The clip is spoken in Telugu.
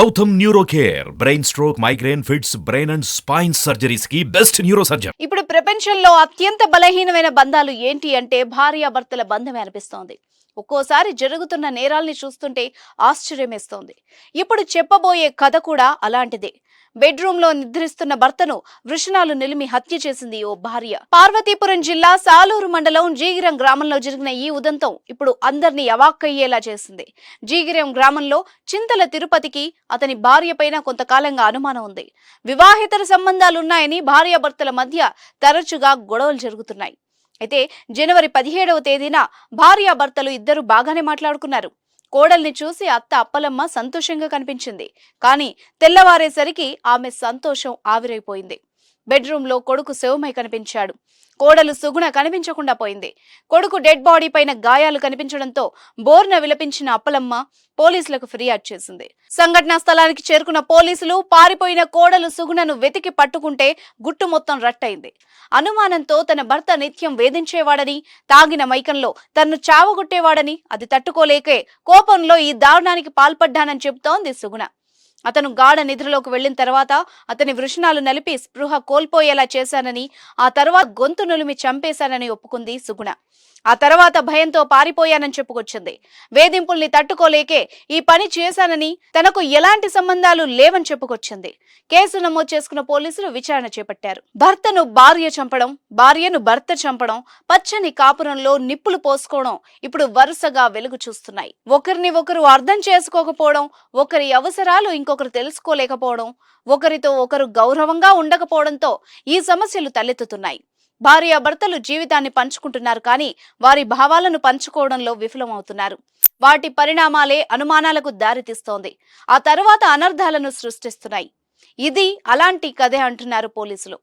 Gautam neuro care brain stroke migraine fits brain and spine సర్జరీస్కి best neuro surgeon ఇప్పుడు ప్రపంచంలో అత్యంత బలహీనమైన బంధాలు ఏంటి అంటే భార్యాభర్తల బంధమే అనిపిస్తోంది. ఒక్కోసారి జరుగుతున్న నేరాల్ని చూస్తుంటే ఆశ్చర్యమేస్తోంది. ఇప్పుడు చెప్పబోయే కథ కూడా అలాంటిదే. బెడ్రూమ్లో నిద్రిస్తున్న భర్తను వృషణాలు నిలిమి హత్య చేసింది ఓ భార్య. పార్వతీపురం జిల్లా సాలూరు మండలం జీగిరం గ్రామంలో జరిగిన ఈ ఉదంతం ఇప్పుడు అందరినీ అవాక్కయ్యేలా చేసింది. జీగిరం గ్రామంలో చింతల తిరుపతికి అతని భార్య పైన కొంతకాలంగా అనుమానం ఉంది. వివాహేతర సంబంధాలున్నాయని భార్యాభర్తల మధ్య తరచుగా గొడవలు జరుగుతున్నాయి. అయితే జనవరి పదిహేడవ తేదీన భార్యాభర్తలు ఇద్దరు బాగానే మాట్లాడుకున్నారు. కోడల్ని చూసి అత్త అప్పలమ్మ సంతోషంగా కనిపించింది. కానీ తెల్లవారేసరికి ఆమె సంతోషం ఆవిరైపోయింది. బెడ్రూమ్లో కొడుకు శవమై కనిపించాడు. కోడలు సుగుణ కనిపించకుండా పోయింది. కొడుకు డెడ్ బాడీ పైన గాయాలు కనిపించడంతో బోర్న విలపించిన అప్పలమ్మ పోలీసులకు ఫిర్యాదు చేసింది. సంఘటనా స్థలానికి చేరుకున్న పోలీసులు పారిపోయిన కోడలు సుగుణను వెతికి పట్టుకుంటే గుట్టు మొత్తం రట్టయింది. అనుమానంతో తన భర్త నిత్యం వేధించేవాడని తాగిన మైకంలో తన్ను చావగొట్టేవాడని అది తట్టుకోలేకే కోపంలో ఈ దారుణానికి పాల్పడ్డానని చెబుతోంది సుగుణ. అతను గాఢ నిద్రలోకి వెళ్ళిన తర్వాత అతని వృషణాలు నలిపి స్పృహ కోల్పోయేలా చేశానని ఆ తర్వాత గొంతు నులిమి చంపేశానని ఒప్పుకుంది సుగుణ. ఆ తర్వాత భయంతో పారిపోయానని చెప్పుకొచ్చింది. వేధింపుల్ని తట్టుకోలేకే ఈ పని చేశానని తనకు ఎలాంటి సంబంధాలు లేవని చెప్పుకొచ్చింది. కేసు నమోదు చేసుకున్న పోలీసులు విచారణ చేపట్టారు. భర్తను భార్య చంపడం భార్యను భర్త చంపడం పచ్చని కాపురంలో నిప్పులు పోసుకోవడం ఇప్పుడు వరుసగా వెలుగు చూస్తున్నాయి. ఒకరిని ఒకరు అర్థం చేసుకోకపోవడం ఒకరి అవసరాలు ఇంకొకరు తెలుసుకోలేకపోవడం ఒకరితో ఒకరు గౌరవంగా ఉండకపోవడంతో ఈ సమస్యలు తలెత్తుతున్నాయి. భార్యాభర్తలు జీవితాన్ని పంచుకుంటున్నారు కానీ వారి భావాలను పంచుకోవడంలో విఫలమవుతున్నారు. వాటి పరిణామాలే అనుమానాలకు దారితీస్తోంది. ఆ తర్వాత అనర్థాలను సృష్టిస్తున్నాయి. ఇది అలాంటి కథే అంటున్నారు పోలీసులు.